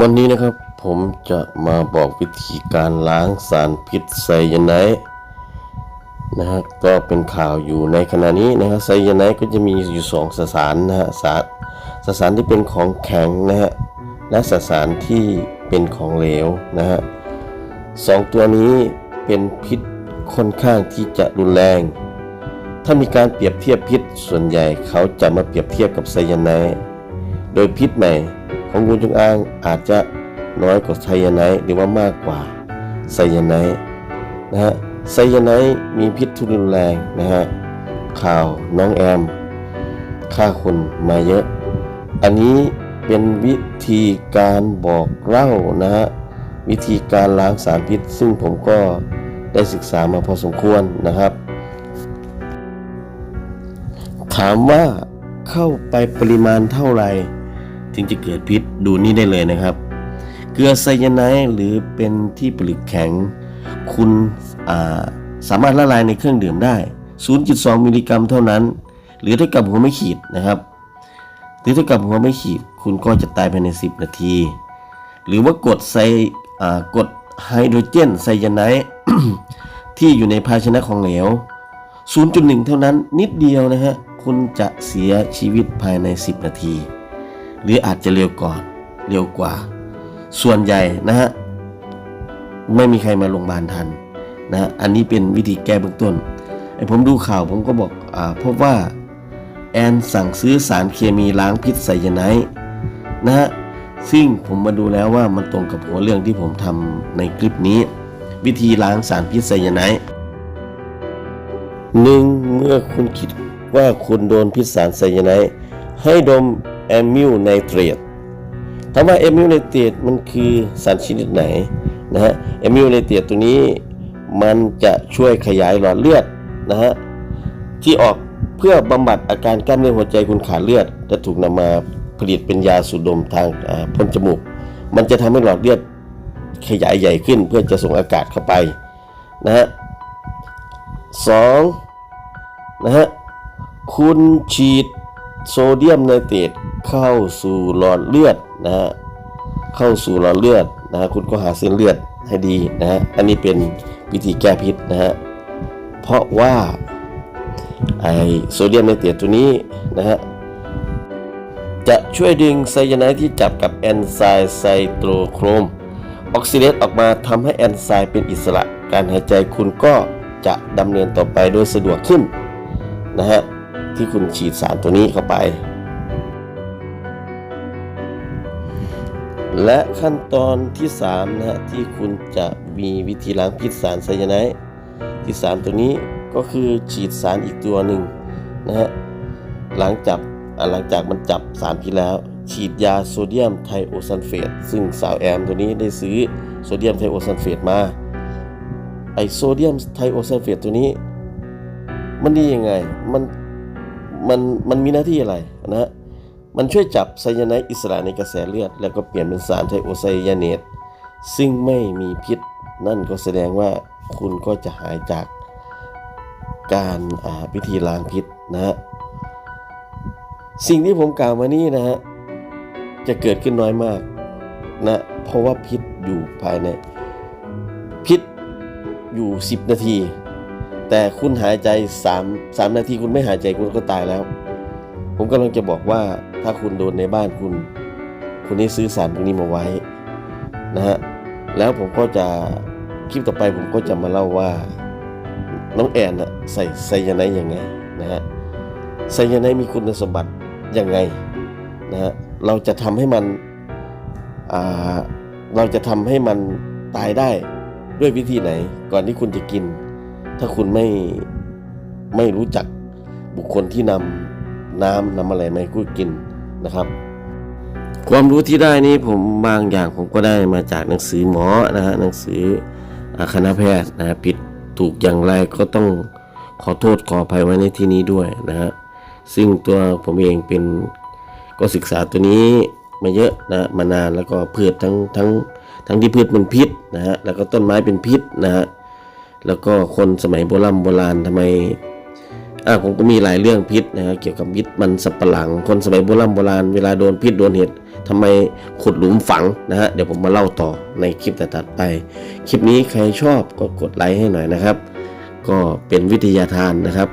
วันนี้นะครับผมจะมาบอกวิธีการล้างสารพิษไซยาไนด์นะฮะก็เป็นข่าวอยู่ในขณะนี้นะครับไซยาไนด์ก็จะมีอยู่สองสสารนะฮะสารสสารที่เป็นของแข็งนะฮะและสสารที่เป็นของเหลวนะฮะสองตัวนี้เป็นพิษค่อนข้างที่จะรุนแรง ถ้ามีการเปรียบเทียบพิษส่วนใหญ่เขาจะมาเปรียบเทียบกับไซยาไนด์โดยพิษใหม่ ของงูจงอางอาจจะน้อยกว่าไซยาไนหรือว่ามากกว่าไซยาไนนะฮะไซยาไนมีพิษทุรุนแรงนะฮะข่าวน้องแอมฆ่าคนมาเยอะ อันนี้เป็นวิธีการบอกเล่านะฮะวิธีการล้างสารพิษ ซึ่งผมก็ได้ศึกษามาพอสมควรนะครับ ถามว่าเข้าไปปริมาณเท่าไหร่ ถึงจะเกิดพิษดูนี่ได้เลยนะครับ เกลือไซยาไนด์หรือเป็นที่ผลึกแข็ง คุณาสามารถละลายในเครื่องดื่มได้ 0.2 มิลลิกรัมเท่านั้น หรือเท่ากับหัวไม่ขีดนะครับ หรือเท่ากับหัวไม่ขีด คุณก็จะตายภายใน 10 นาที หรือว่ากดไซกดไฮโดรเจนไซยาไนด์ที่อยู่ในภาชนะของเหลว 0.1 เท่านั้นนิดเดียวนะฮะ คุณจะเสียชีวิตภายใน 10 นาที หรืออาจจะเร็วก่อนเร็วกว่า ส่วนใหญ่นะฮะไม่มีใครมาโรงพยาบาลทันนะอันนี้เป็นวิธีแก้เบื้องต้นไอ้ผมดูข่าวผมก็บอกอ่าพบว่าแอนสั่งซื้อสารเคมีล้างพิษไซยาไนด์นะฮะซึ่งผมมาดูแล้วว่ามันตรงกับหัวเรื่องที่ผมทำในคลิปนี้ วิธีล้างสารพิษไซยาไนด์หนึ่งเมื่อคุณคิดว่าคุณโดนพิษสารไซยาไนด์ให้ดม แอมิลไนเตรตถามว่าแอมิลไนเตรตมันคือสารชนิดไหนนะฮะแอมิลไนเตรตตัวนี้มันจะช่วยขยายหลอดเลือดนะฮะที่ออกเพื่อบำบัดอาการกล้ามเนื้อหัวใจคุณขาดเลือดจะถูกนำมาผลิตเป็นยาสูดดมทางพ่นจมูก มันจะทำให้หลอดเลือดขยายใหญ่ขึ้นเพื่อจะส่งอากาศเข้าไปนะฮะสองนะฮะคุณฉีด โซเดียมไนเตรตเข้าสู่หลอดเลือดนะฮะเข้าสู่หลอดเลือดนะฮะคุณก็หาเส้นเลือดให้ดีนะฮะอันนี้เป็นวิธีแก้พิษนะฮะเพราะว่าไอโซเดียมไนเตรตตัวนี้นะฮะจะช่วยดึงไซยาไนด์ที่จับกับแอนไซม์ไซโตโครม ออกซิเดตออกมาทำให้แอนไซม์เป็นอิสระ การหายใจคุณก็จะดำเนินต่อไปโดยสะดวกขึ้นนะฮะ ที่คุณฉีดสารตัวนี้เข้าไป และขั้นตอนที่3นะฮะที่คุณจะมีวิธีล้างพิษสารไซยาไนด์ที่สารตัวนี้ก็คือฉีดสารอีกตัวหนึ่งนะฮะหลังจากอะหลังจากมันจับสารพิษแล้ว ฉีดยาโซเดียมไทโอซัลเฟตซึ่งสาวแอมตัวนี้ได้ซื้อโซเดียมไทโอซัลเฟตมาไอโซเดียมไทโอซัลเฟตตัวนี้ มันดียังไง มัน มันมันมีหน้าที่อะไรนะฮะมันช่วยจับไซยาไนด์อิสระในกระแสเลือด แล้วก็เปลี่ยนเป็นสารไทโอไซยาเนต ซึ่งไม่มีพิษ นั่นก็แสดงว่าคุณก็จะหายจากการพิธีล้างพิษนะฮะสิ่งที่ผมกล่าวมานี้นะฮะจะเกิดขึ้นน้อยมากนะเพราะว่าพิษอยู่ภายใน พิษอยู่ 10 นาที แต่คุณหายใจ3 3นาทีคุณไม่หายใจคุณก็ตายแล้ว ผมกำลังจะบอกว่าถ้าคุณโดนในบ้านคุณ คุณนี่ซื้อสารพวกนี้มาไว้นะฮะแล้วผมก็จะคลิปต่อไปผมก็จะมาเล่าว่าน้องแอนนะใส่ไซยาไนด์ยังไงนะฮะไซยาไนด์มีคุณสมบัติยังไงนะฮะเราจะทำให้มันเราจะทำให้มันตายได้ด้วยวิธีไหนก่อนที่คุณจะกิน ถ้าคุณไม่ไม่รู้จักบุคคลที่นำน้ำนำอะไรมาให้คุณกินนะครับ ความรู้ที่ได้นี้ผมบางอย่างผมก็ได้มาจากหนังสือหมอนะฮะหนังสือคณะแพทย์นะฮะผิดถูกอย่างไรก็ต้องขอโทษขออภัยไว้ในที่นี้ด้วยนะฮะซึ่งตัวผมเองเป็นก็ศึกษาตัวนี้มาเยอะนะมานานแล้วก็พืชทั้งทั้งทั้งที่พืชเป็นพิษนะฮะแล้วก็ต้นไม้เป็นพิษนะฮะ แล้วก็คนสมัยโบราณโบราณทำไมอ่าผมก็มีหลายเรื่องพิษนะฮะเกี่ยวกับพิษมันสับปะหลัง คนสมัยโบราณโบราณเวลาโดนพิษโดนเห็ดทำไมขุดหลุมฝังนะฮะเดี๋ยวผมมาเล่าต่อในคลิปแตัดไป คลิปนี้ใครชอบก็กดไลค์ให้หน่อยนะครับ ก็เป็นวิทยาทานนะครับ